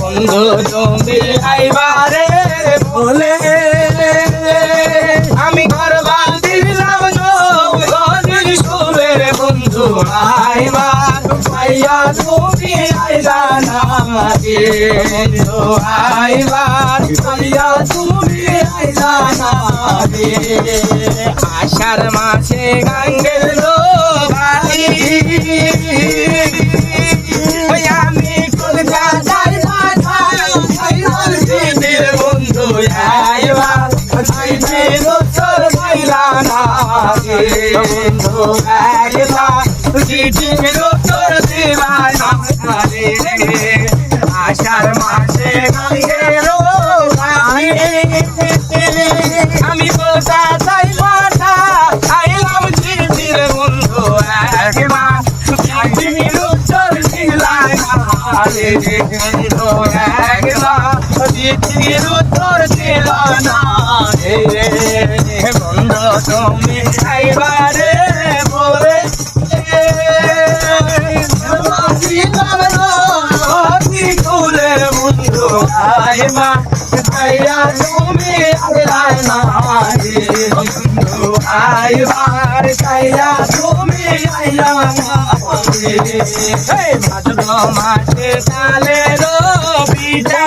বন্ধু, তুমি আইবারে বলে। আমি ঘর বাঁধিলাম সুরের বন্ধু আইবার তুমি আইলা তুমি আষাঢ় মাসে গাঙ্গের রে বন্ধু আইবা চিঠির উত্তর দিবা না রে আষাঢ় মাসে গাঙ্গের আমি কলকাতায় মাথা খাইলাম চিঠির বন্ধু একবার চিঠির উত্তর দিলাই রে বন্ধু একবার চিঠির উত্তর দিল না রে তুমি খাইবারে বলে ফুলের বন্ধু আইমা খাইয়া তুমি বন্ধু আইবার খাইয়া তুমি আইলা মাসে কালে রবিটা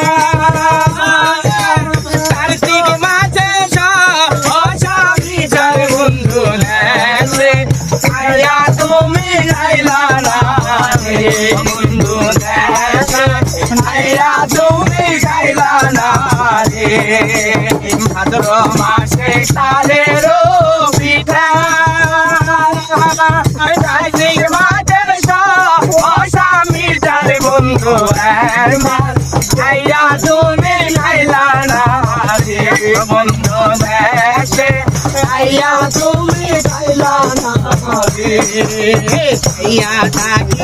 খাইয়া তুমি আইলা না রে বন্ধু খাইয়া তুমি খাইলা না রে ভাদ্র মাসে কালের পিঠা কার্তিক মাসের অসামি যায় বন্ধু একবার খাইয়া তুমি খাইলা না রে বন্ধু দেখে খাইয়া তুমি খাইলা না রে খাইয়া থাকি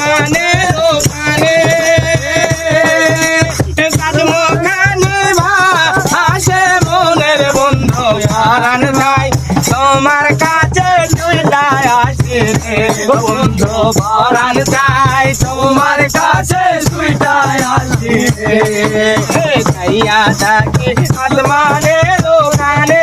মানে ওখানে কাদমো খানে মনের বন্ধু হারান ভাই তোমার কাছে দুইটায় আসে বন্ধু পরাণ চাই তোমার কাছে দুইটায় আসে থাকি দোকানে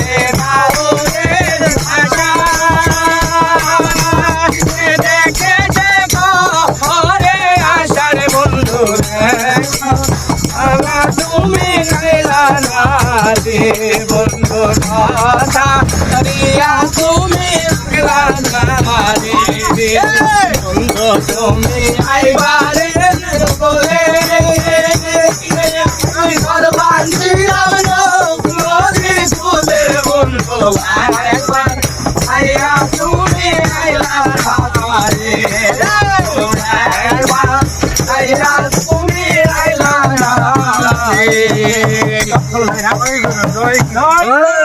রে বন্ধু কথা রিয়া তুমি গাইলা না রে বন্ধু তুমি আইবারে বলে আমি ঘর বাঁধিলাম নদী সুদের বন্ধু একবার আইয়া তুমি আইলা না রে একবার আইয়া আইলা না রে